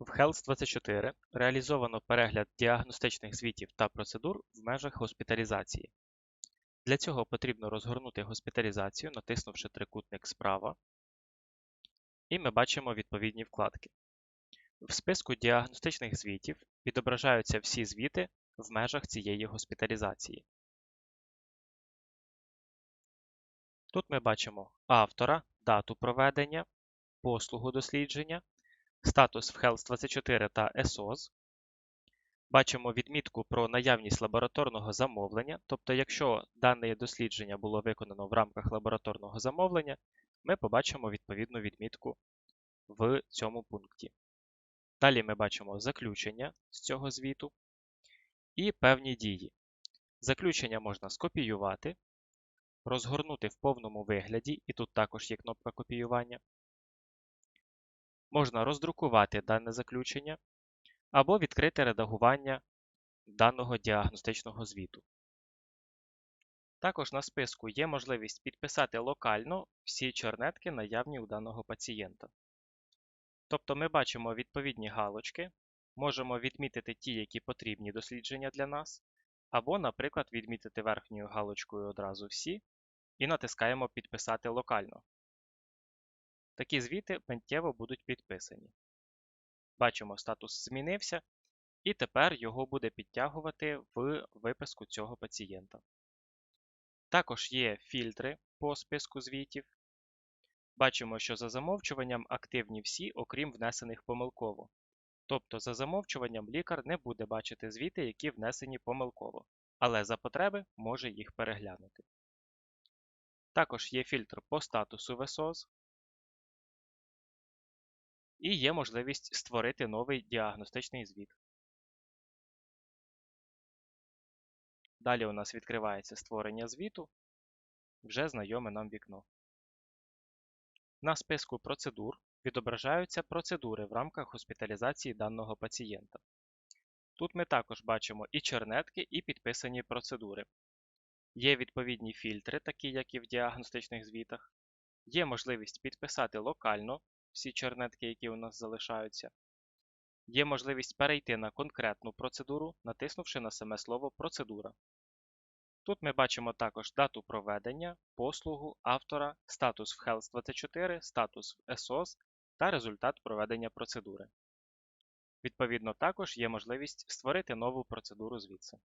В Health24 реалізовано перегляд діагностичних звітів та процедур в межах госпіталізації. Для цього потрібно розгорнути госпіталізацію, натиснувши трикутник справа, і ми бачимо відповідні вкладки. В списку діагностичних звітів відображаються всі звіти в межах цієї госпіталізації. Тут ми бачимо автора, дату проведення, послугу дослідження, статус в Health24 та ESOS. Бачимо відмітку про наявність лабораторного замовлення, тобто, якщо дане дослідження було виконано в рамках лабораторного замовлення, ми побачимо відповідну відмітку в цьому пункті. Далі ми бачимо заключення з цього звіту і певні дії. Заключення можна скопіювати, розгорнути в повному вигляді, і тут також є кнопка копіювання. Можна роздрукувати дане заключення або відкрити редагування даного діагностичного звіту. Також на списку є можливість підписати локально всі чернетки, наявні у даного пацієнта. Тобто ми бачимо відповідні галочки, можемо відмітити ті, які потрібні дослідження для нас, або, наприклад, відмітити верхньою галочкою одразу всі і натискаємо Підписати локально. Такі звіти миттєво будуть підписані. Бачимо, статус змінився, і тепер його буде підтягувати в виписку цього пацієнта. Також є фільтри по списку звітів. Бачимо, що за замовчуванням активні всі, окрім внесених помилково. Тобто, за замовчуванням лікар не буде бачити звіти, які внесені помилково, але за потреби може їх переглянути. Також є фільтр по статусу ВСОЗ, і є можливість створити новий діагностичний звіт. Далі у нас відкривається створення звіту, вже знайоме нам вікно. На списку процедур відображаються процедури в рамках госпіталізації даного пацієнта. Тут ми також бачимо і чернетки, і підписані процедури. Є відповідні фільтри, такі як і в діагностичних звітах. Є можливість підписати локально всі чернетки, які у нас залишаються. Є можливість перейти на конкретну процедуру, натиснувши на саме слово Процедура. Тут ми бачимо також дату проведення, послугу, автора, статус в Health24, статус в ESOS та результат проведення процедури. Відповідно, також є можливість створити нову процедуру звідси.